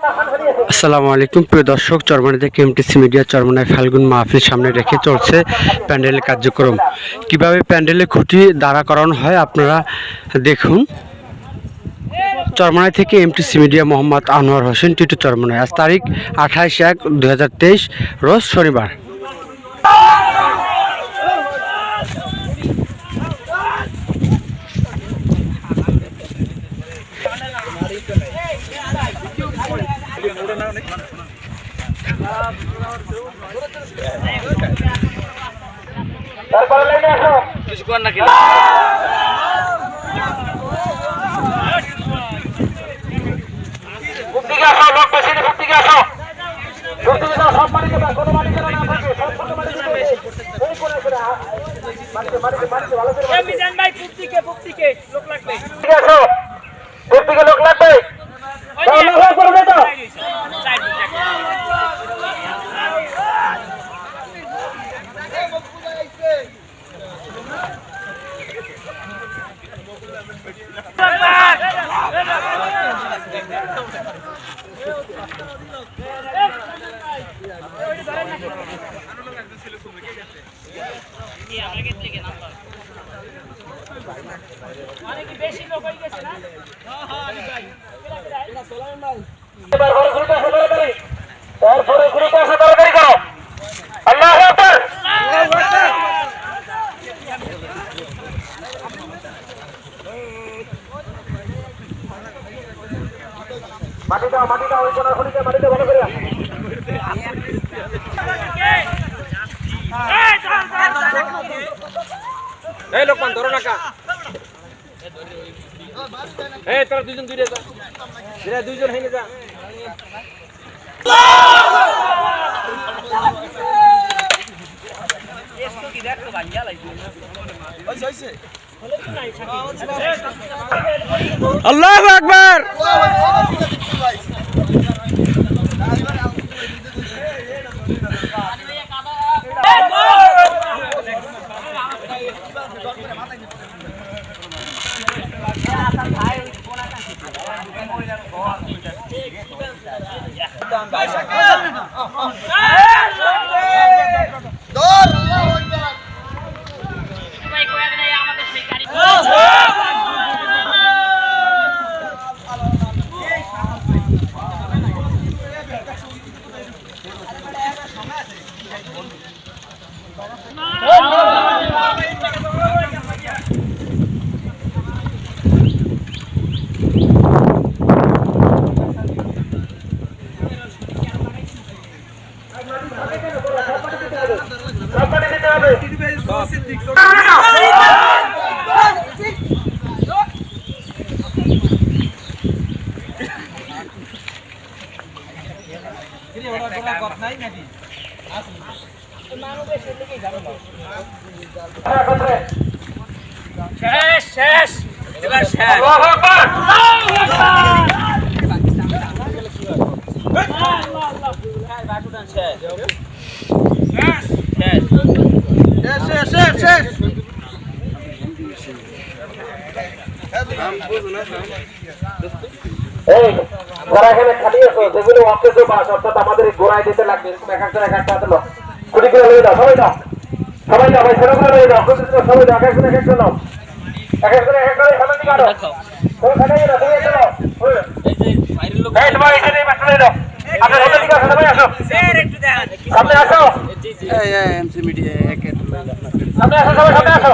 আসসালামু আলাইকুম। প্রিয় দর্শক, চরমানিতে কেএমটিসি মিডিয়া চরমানায় ফাল্গুন মাহফিল সামনে রেখে চলছে প্যান্ডেলের কার্যক্রম। কীভাবে প্যান্ডেলে খুঁটি দাঁড়া করানো হয় আপনারা দেখুন। চরমানায় থেকে এমটিসি মিডিয়া মোহাম্মদ আনোয়ার হোসেন, টিটু চরমানায়। আজ তারিখ আঠাইশ এক দু রোজ শনিবার তারপরে লাইনে আসো বুক দিকে আসো লোক বেশি নেই, বুক দিকে আসো বুক দিকে যাও, সব মাটিতে দাও, কোনো মাটিতে না থাকে, সব ছোট মাটিতে দাও। এই করে করে, আ, মাটিতে, মাটিতে, মাটিতে, দিকে লোক লাগবে দাও, লোক লাগবে, করে দাও। বেশি লোক হয়ে গেছে না এবার ঘরে ঘুরতে আসো তাড়াতাড়ি তারপরে ঘুরতে আসো তাড়াতাড়ি করো আল্লাহ আকবার। মাটি দাও মাটি দাও ওই কোনার খুঁড়িতে মাটি দাও ভালো করে এই লোকমান ধরো না কা। এই তোরা দুজন দূরে যা। দূরে দুইজন হেনে যা। আল্লাহ আকবার! সব মাটি দিতে হবে হ্যাঁ, কোথায়? শেষ শেষ এবার শেষ গোড়া এখানে যেগুলো অকেজ বাস, অর্থাৎ আমাদের গোড়ায় দিতে লাগবে এক একটা এক একটা কুড়ি করে লয়ে দাও সবাই দাও সবাই দাও ভাই ছেলে করে লয়ে দাও সবাই দাও এক একজন এক একটা নাও এক একজন এক একটা সামনে দিকে আনো তুমি খাটাইয়ে দাও তুমি একটা নাও এই তোমার এখানে এই বাচ্চা দাও আপনার সামনে দিকে আসো সবাই আসো স্যার একটু দেখান সামনে এমসি মিডিয়া সামনে আসো সবাই সামনে আসো